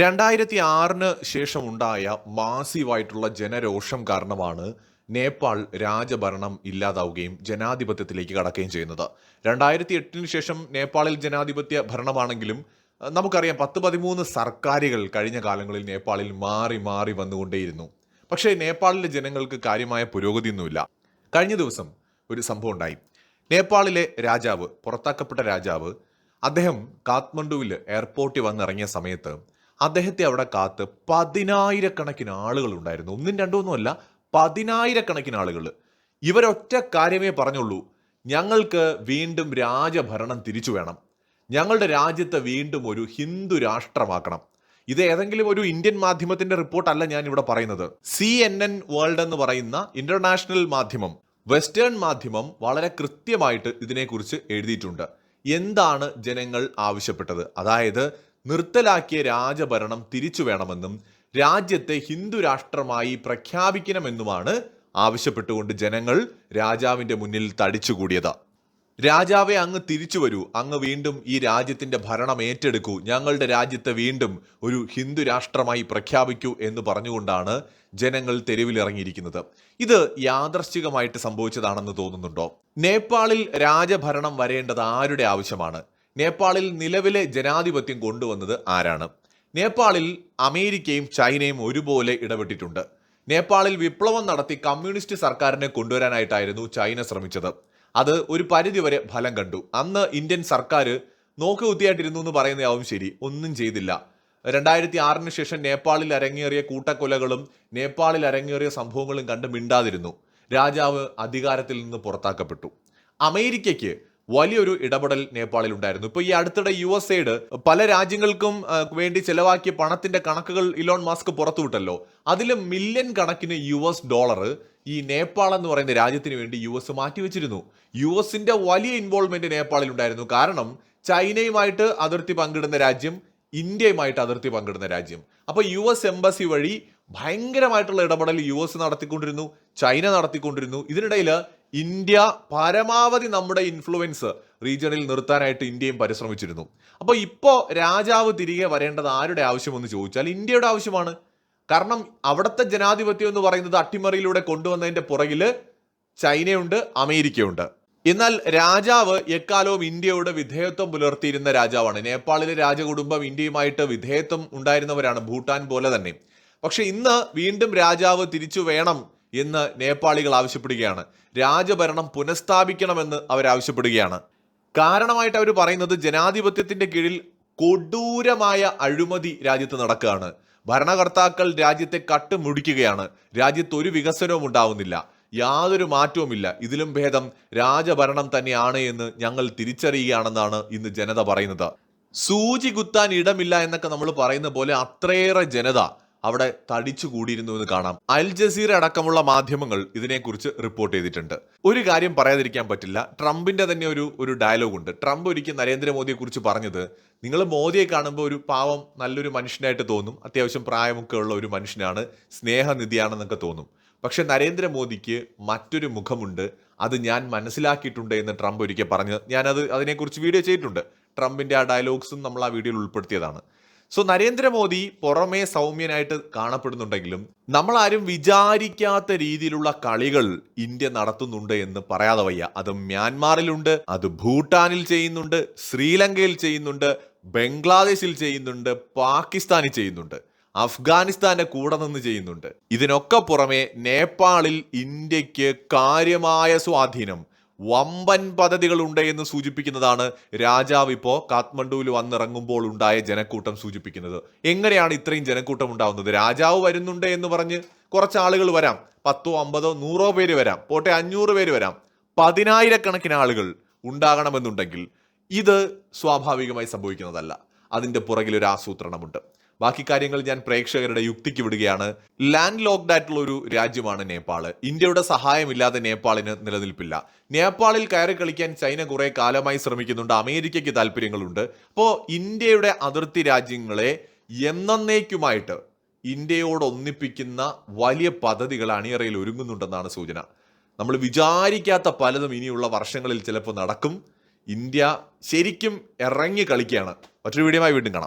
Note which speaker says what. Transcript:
Speaker 1: രണ്ടായിരത്തി ആറിന് ശേഷം ഉണ്ടായ മാസീവായിട്ടുള്ള ജനരോഷം കാരണമാണ് നേപ്പാൾ രാജഭരണം ഇല്ലാതാവുകയും ജനാധിപത്യത്തിലേക്ക് കടക്കുകയും ചെയ്യുന്നത്. രണ്ടായിരത്തി എട്ടിന് ശേഷം നേപ്പാളിൽ ജനാധിപത്യ ഭരണമാണെങ്കിലും നമുക്കറിയാം പത്ത് പതിമൂന്ന് സർക്കാരുകൾ കഴിഞ്ഞ കാലങ്ങളിൽ നേപ്പാളിൽ മാറി മാറി വന്നുകൊണ്ടേയിരുന്നു. പക്ഷേ നേപ്പാളിലെ ജനങ്ങൾക്ക് കാര്യമായ പുരോഗതിയൊന്നുമില്ല. കഴിഞ്ഞ ദിവസം ഒരു സംഭവം ഉണ്ടായി. നേപ്പാളിലെ രാജാവ് പുറത്താക്കപ്പെട്ട രാജാവ് അദ്ദേഹം കാത്മണ്ഡുവിൽ എയർപോർട്ടിൽ വന്നിറങ്ങിയ സമയത്ത് അദ്ദേഹത്തെ അവിടെ കാത്ത് പതിനായിരക്കണക്കിന് ആളുകൾ ഉണ്ടായിരുന്നു. ഒന്നും രണ്ടൊന്നുമല്ല പതിനായിരക്കണക്കിന് ആളുകൾ. ഇവരൊറ്റ കാര്യമേ പറഞ്ഞുള്ളൂ. ഞങ്ങൾക്ക് വീണ്ടും രാജഭരണം തിരിച്ചു വേണം. ഞങ്ങളുടെ രാജ്യത്തെ വീണ്ടും ഒരു ഹിന്ദു രാഷ്ട്രമാക്കണം. ഇത് ഏതെങ്കിലും ഒരു ഇന്ത്യൻ മാധ്യമത്തിന്റെ റിപ്പോർട്ടല്ല ഞാൻ ഇവിടെ പറയുന്നത്. സി എൻ എൻ വേൾഡ് എന്ന് പറയുന്ന ഇന്റർനാഷണൽ മാധ്യമം വെസ്റ്റേൺ മാധ്യമം വളരെ കൃത്യമായിട്ട് ഇതിനെക്കുറിച്ച് എഴുതിയിട്ടുണ്ട്. എന്താണ് ജനങ്ങൾ ആവശ്യപ്പെട്ടത്? അതായത് നിർത്തലാക്കിയ രാജഭരണം തിരിച്ചു വേണമെന്നും രാജ്യത്തെ ഹിന്ദു രാഷ്ട്രമായി പ്രഖ്യാപിക്കണമെന്നുമാണ് ആവശ്യപ്പെട്ടുകൊണ്ട് ജനങ്ങൾ രാജാവിന്റെ മുന്നിൽ തടിച്ചുകൂടിയത്. രാജാവെ അങ്ങ് തിരിച്ചു വരൂ. അങ്ങ് വീണ്ടും ഈ രാജ്യത്തിന്റെ ഭരണം ഏറ്റെടുക്കൂ. ഞങ്ങളുടെ രാജ്യത്തെ വീണ്ടും ഒരു ഹിന്ദു രാഷ്ട്രമായി പ്രഖ്യാപിക്കൂ എന്ന് പറഞ്ഞുകൊണ്ടാണ് ജനങ്ങൾ തെരുവിലിറങ്ങിയിരിക്കുന്നത്. ഇത് യാദർശികമായിട്ട് സംഭവിച്ചതാണെന്ന് തോന്നുന്നുണ്ടോ? നേപ്പാളിൽ രാജഭരണം വരേണ്ടത് ആരുടെ ആവശ്യമാണ്? നേപ്പാളിൽ നിലവിലെ ജനാധിപത്യം കൊണ്ടുവന്നത് ആരാണ്? നേപ്പാളിൽ അമേരിക്കയും ചൈനയും ഒരുപോലെ ഇടപെട്ടിട്ടുണ്ട്. നേപ്പാളിൽ വിപ്ലവം നടത്തി കമ്മ്യൂണിസ്റ്റ് സർക്കാരിനെ കൊണ്ടുവരാനായിട്ടായിരുന്നു ചൈന ശ്രമിച്ചത്. അത് ഒരു പരിധിവരെ ഫലം കണ്ടു. അന്ന് ഇന്ത്യൻ സർക്കാർ നോക്കുകുത്തിയായിട്ടിരുന്നു എന്ന് പറയുന്നതാവും ശരി. ഒന്നും ചെയ്തില്ല. രണ്ടായിരത്തി ആറിന് ശേഷം നേപ്പാളിൽ അരങ്ങേറിയ കൂട്ടക്കൊലകളും നേപ്പാളിൽ അരങ്ങേറിയ സംഭവങ്ങളും കണ്ട് മിണ്ടാതിരുന്നു. രാജാവ് അധികാരത്തിൽ നിന്ന് പുറത്താക്കപ്പെട്ടു. അമേരിക്കയ്ക്ക് വലിയൊരു ഇടപെടൽ നേപ്പാളിൽ ഉണ്ടായിരുന്നു. ഇപ്പൊ ഈ അടുത്തിടെ യു എസ് എയ്ഡ് പല രാജ്യങ്ങൾക്കും വേണ്ടി ചെലവാക്കിയ പണത്തിന്റെ കണക്കുകൾ ഇലോൺ മാസ്ക് പുറത്തുവിട്ടല്ലോ. അതിൽ മില്യൺ കണക്കിന് യു എസ് ഡോളർ ഈ നേപ്പാൾ എന്ന് പറയുന്ന രാജ്യത്തിന് വേണ്ടി യു എസ് മാറ്റിവെച്ചിരുന്നു. യു എസിന്റെ വലിയ ഇൻവോൾവ്മെന്റ് നേപ്പാളിൽ ഉണ്ടായിരുന്നു. കാരണം ചൈനയുമായിട്ട് അതിർത്തി പങ്കിടുന്ന രാജ്യം ഇന്ത്യയുമായിട്ട് അതിർത്തി പങ്കിടുന്ന രാജ്യം. അപ്പൊ യു എസ് എംബസി വഴി ഭയങ്കരമായിട്ടുള്ള ഇടപെടൽ യു എസ് നടത്തിക്കൊണ്ടിരുന്നു ചൈന നടത്തിക്കൊണ്ടിരുന്നു. ഇതിനിടയിൽ ഇന്ത്യ പരമാവധി നമ്മുടെ ഇൻഫ്ലുവൻസ് റീജിയണിൽ നിർത്താനായിട്ട് ഇന്ത്യയും പരിശ്രമിച്ചിരുന്നു. അപ്പോൾ ഇപ്പോൾ രാജാവ് തിരികെ വരേണ്ടത് ആരുടെ ആവശ്യമെന്ന് ചോദിച്ചാൽ ഇന്ത്യയുടെ ആവശ്യമാണ്. കാരണം അവിടുത്തെ ജനാധിപത്യം എന്ന് പറയുന്നത് അട്ടിമറിയിലൂടെ കൊണ്ടുവന്നതിന്റെ പുറകിൽ ചൈനയുണ്ട് അമേരിക്കയുണ്ട്. എന്നാൽ രാജാവ് എക്കാലവും ഇന്ത്യയോട് വിധേയത്വം പുലർത്തിയിരുന്ന രാജാവാണ്. നേപ്പാളിലെ രാജകുടുംബം ഇന്ത്യയുമായിട്ട് വിധേയത്വം ഉണ്ടായിരുന്നവരാണ്. ഭൂട്ടാൻ പോലെ തന്നെ. പക്ഷെ ഇന്ന് വീണ്ടും രാജാവ് തിരിച്ചു വേണം എന്ന് നേപ്പാളികൾ ആവശ്യപ്പെടുകയാണ്. രാജഭരണം പുനഃസ്ഥാപിക്കണമെന്ന് അവർ ആവശ്യപ്പെടുകയാണ്. കാരണമായിട്ട് അവർ പറയുന്നത് ജനാധിപത്യത്തിന്റെ കീഴിൽ കൊടൂരമായ അഴിമതി രാജ്യത്ത് നടക്കുകയാണ്. ഭരണകർത്താക്കൾ രാജ്യത്തെ കട്ടുമുടിക്കുകയാണ്. രാജ്യത്ത് ഒരു വികസനവും ഉണ്ടാവുന്നില്ല. യാതൊരു മാറ്റവുമില്ല. ഇതിലും ഭേദം രാജഭരണം തന്നെയാണ് എന്ന് ഞങ്ങൾ തിരിച്ചറിയുകയാണെന്നാണ് ഇന്ന് ജനത പറയുന്നത്. സൂചി കുത്താൻ ഇടമില്ല എന്നൊക്കെ നമ്മൾ പറയുന്ന പോലെ അത്രയേറെ ജനത അവിടെ തടിച്ചു കൂടിയിരുന്നു എന്ന് കാണാം. അൽ ജസീർ അടക്കമുള്ള മാധ്യമങ്ങൾ ഇതിനെക്കുറിച്ച് റിപ്പോർട്ട് ചെയ്തിട്ടുണ്ട്. ഒരു കാര്യം പറയാതിരിക്കാൻ പറ്റില്ല. ട്രംപിന്റെ തന്നെ ഒരു ഒരു ഡയലോഗ് ഉണ്ട്. ട്രംപ് ഒരിക്കൽ നരേന്ദ്രമോദിയെ കുറിച്ച് പറഞ്ഞത് നിങ്ങൾ മോദിയെ കാണുമ്പോൾ ഒരു പാവം നല്ലൊരു മനുഷ്യനായിട്ട് തോന്നും. അത്യാവശ്യം പ്രായമൊക്കെ ഉള്ള ഒരു മനുഷ്യനാണ്. സ്നേഹനിധിയാണെന്നൊക്കെ തോന്നും. പക്ഷെ നരേന്ദ്രമോദിക്ക് മറ്റൊരു മുഖമുണ്ട്. അത് ഞാൻ മനസ്സിലാക്കിയിട്ടുണ്ട് എന്ന് ട്രംപ് ഒരിക്കൽ പറഞ്ഞ് ഞാനത് അതിനെക്കുറിച്ച് വീഡിയോ ചെയ്തിട്ടുണ്ട്. ട്രംപിന്റെ ആ ഡയലോഗ്സും നമ്മൾ ആ വീഡിയോയിൽ ഉൾപ്പെടുത്തിയതാണ്. സോ നരേന്ദ്രമോദി പുറമേ സൗമ്യനായിട്ട് കാണപ്പെടുന്നുണ്ടെങ്കിലും നമ്മൾ ആരും വിചാരിക്കാത്ത രീതിയിലുള്ള കളികൾ ഇന്ത്യ നടത്തുന്നുണ്ട് എന്ന് പറയാതെ വയ്യ. അത് മ്യാൻമാറിലുണ്ട് അത് ഭൂട്ടാനിൽ ചെയ്യുന്നുണ്ട് ശ്രീലങ്കയിൽ ചെയ്യുന്നുണ്ട് ബംഗ്ലാദേശിൽ ചെയ്യുന്നുണ്ട് പാകിസ്ഥാനിൽ ചെയ്യുന്നുണ്ട് അഫ്ഗാനിസ്ഥാന്റെ കൂടെ നിന്ന് ചെയ്യുന്നുണ്ട്. ഇതിനൊക്കെ പുറമെ നേപ്പാളിൽ ഇന്ത്യയ്ക്ക് കാര്യമായ സ്വാധീനം വമ്പൻ പദ്ധതികളുണ്ട് എന്ന് സൂചിപ്പിക്കുന്നതാണ് രാജാവ് ഇപ്പോ കാത്മണ്ഡുവിൽ വന്നിറങ്ങുമ്പോൾ ഉണ്ടായ ജനക്കൂട്ടം സൂചിപ്പിക്കുന്നത്. എങ്ങനെയാണ് ഇത്രയും ജനക്കൂട്ടം ഉണ്ടാവുന്നത്? രാജാവ് വരുന്നുണ്ട് എന്ന് പറഞ്ഞ് കുറച്ച് ആളുകൾ വരാം. പത്തോ അമ്പതോ നൂറോ പേര് വരാം. പോട്ടെ അഞ്ഞൂറ് പേര് വരാം. പതിനായിരക്കണക്കിന് ആളുകൾ ഉണ്ടാകണമെന്നുണ്ടെങ്കിൽ ഇത് സ്വാഭാവികമായി സംഭവിക്കുന്നതല്ല. അതിന്റെ പുറകിൽ ഒരു ആസൂത്രണമുണ്ട്. ബാക്കി കാര്യങ്ങൾ ഞാൻ പ്രേക്ഷകരുടെ യുക്തിക്ക് വിടുകയാണ്. ലാൻഡ് ലോക്ക്ഡ് ആയിട്ടുള്ള ഒരു രാജ്യമാണ് നേപ്പാൾ ഇന്ത്യയുടെ സഹായമില്ലാതെ നേപ്പാളിന് നിലനിൽപ്പില്ല. നേപ്പാളിൽ കയറി കളിക്കാൻ ചൈന കുറെ കാലമായി ശ്രമിക്കുന്നുണ്ട്. അമേരിക്കയ്ക്ക് താല്പര്യങ്ങളുണ്ട്. അപ്പോൾ ഇന്ത്യയുടെ അതിർത്തി രാജ്യങ്ങളെ എന്നേക്കുമായിട്ട് ഇന്ത്യയോട് ഒന്നിപ്പിക്കുന്ന വലിയ പദ്ധതികൾ അണിയറയിൽ ഒരുങ്ങുന്നുണ്ടെന്നാണ് സൂചന. നമ്മൾ വിചാരിക്കാത്ത പലതും ഇനിയുള്ള വർഷങ്ങളിൽ ചിലപ്പോൾ നടക്കും. ഇന്ത്യ ശരിക്കും ഇറങ്ങി കളിക്കുകയാണ്. മറ്റൊരു വീഡിയോമായി വീണ്ടും കാണാം.